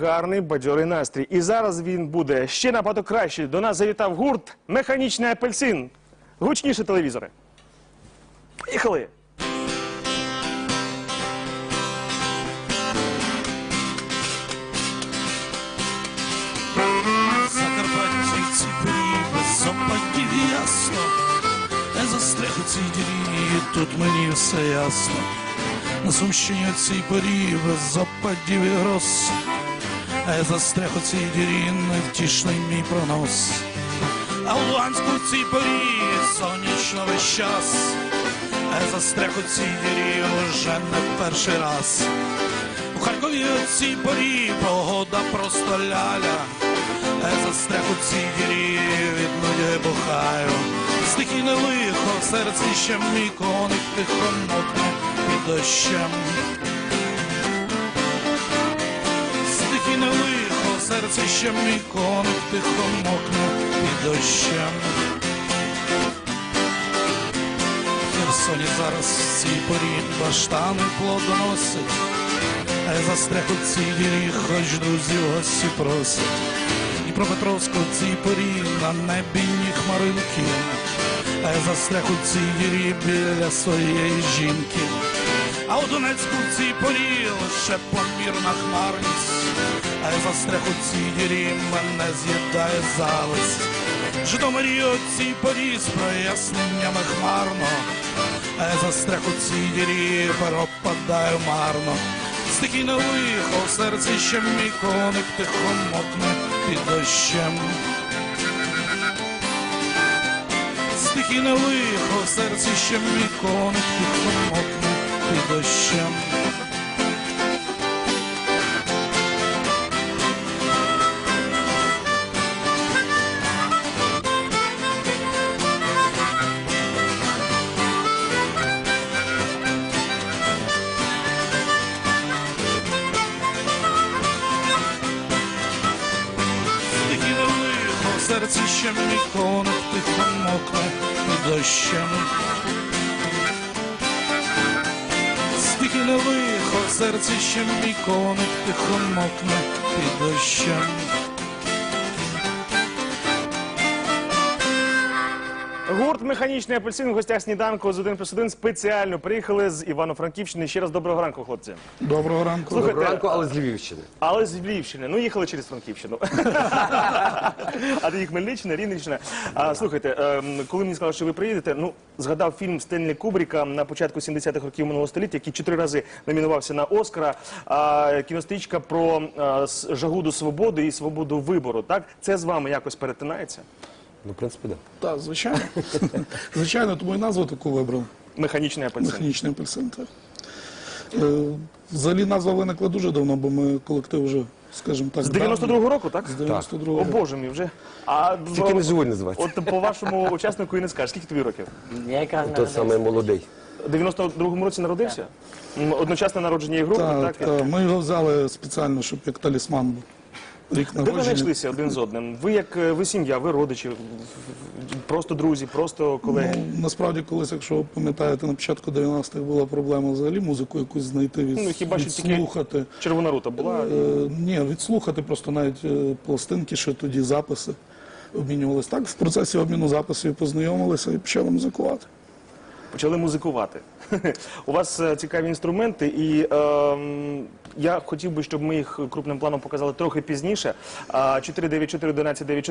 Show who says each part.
Speaker 1: гарний бадьорий настрій. І зараз він буде ще набагато кращий. До нас завітав гурт Механічний апельсин. Гучніше телевізори. Поїхали!
Speaker 2: Без опадів ясно, застряг у цій дірі, тут мені все ясно. На Сумщині цій порі без опадів і гроз, а я застряг у цій невтішний мій пронос. А в Луганську в цій порі сонячно весь час, а я застряг у дірі уже не перший раз. У Харкові у цій порі погода просто ляля. А я застряг цій дірі, від нудьги бухаю. Стихійне лихо в серці ще мій коник тихо мокне під дощем. Стихійне лихо в серці ще мій коник тихо мокне під дощем. Херсоні зараз в цій порі баштани плодоносить. А я застряг у цій дірі, хоч друзі гості просять. І про Петровську в цій порі на небі ні хмаринки. А я застряг у цій дірі біля своєї жінки. А у Донецьку в цій порі лише помірна хмарність. А я застряг у цій дірі, мене з'їдає зависть. Житомирі у цій порі з проясненнями хмарно. А я застряг у цій дірі, пропадаю марно. Стихійне лихо в серці ще мій коник тихо мокне під дощем. Стихійне лихо в серці ще мій коник тихо дощем. Серці ще мій коник тихо мокне під дощем. Стихійне лихо в серці ще мій коник тихо мокне під дощем.
Speaker 1: Гурт Механічний апельсин в гостях сніданку з 1 плюс 1 спеціально приїхали з Івано-Франківщини. Ще раз доброго ранку, хлопці.
Speaker 2: Доброго ранку.
Speaker 1: Слухайте,
Speaker 3: Доброго ранку, але з Львівщини.
Speaker 1: Але з Львівщини. Ну, їхали через Франківщину. а тоді Хмельниччина, Рівненщина. А, слухайте, ем, коли мені сказали, що ви приїдете, ну, згадав фільм Стенлі Кубріка на початку 70-х років минулого століття, який чотири рази номінувався на Оскара. А, кінострічка про а, с- жагу до свободи і свободу вибору. Так? Це з вами якось перетинається?
Speaker 3: Ну, в принципі, так.
Speaker 4: Так, звичайно. звичайно, тому і назву таку вибрав.
Speaker 1: Механічний апельсин.
Speaker 4: Механічний апельсин. Так. Е, взагалі назва виникла дуже давно, бо ми колектив вже, скажімо так,
Speaker 1: З 92-го року, так?
Speaker 4: З 92-го
Speaker 1: О
Speaker 4: року.
Speaker 1: боже мій, вже. А
Speaker 3: Тільки не живуть називається.
Speaker 1: От по вашому учаснику і не скажеш. Скільки тобі років?
Speaker 5: Я якраз
Speaker 3: Той самий молодий.
Speaker 1: У 92-му році народився? М, Одночасне народження і групи,
Speaker 4: Так,
Speaker 1: так?
Speaker 4: так. Ми його взяли спеціально, щоб як талісман був. Рік
Speaker 1: Де ви
Speaker 4: народження.
Speaker 1: знайшлися один з одним? Ви як е, ви сім'я, ви родичі, просто друзі, просто колеги.
Speaker 4: Ну, насправді, колись, якщо ви пам'ятаєте, на початку 90-х була проблема взагалі музику якусь знайти, від,
Speaker 1: Ну, хіба що тільки-
Speaker 4: відслухати.
Speaker 1: Червона рута була.
Speaker 4: Е, ні, відслухати просто навіть е, пластинки, ще тоді записи обмінювалися. Так, в процесі обміну записів познайомилися і почали музикувати.
Speaker 1: Почали музикувати. У вас е, цікаві інструменти, і ем, я хотів би, щоб ми їх крупним планом показали трохи пізніше. А 494 1194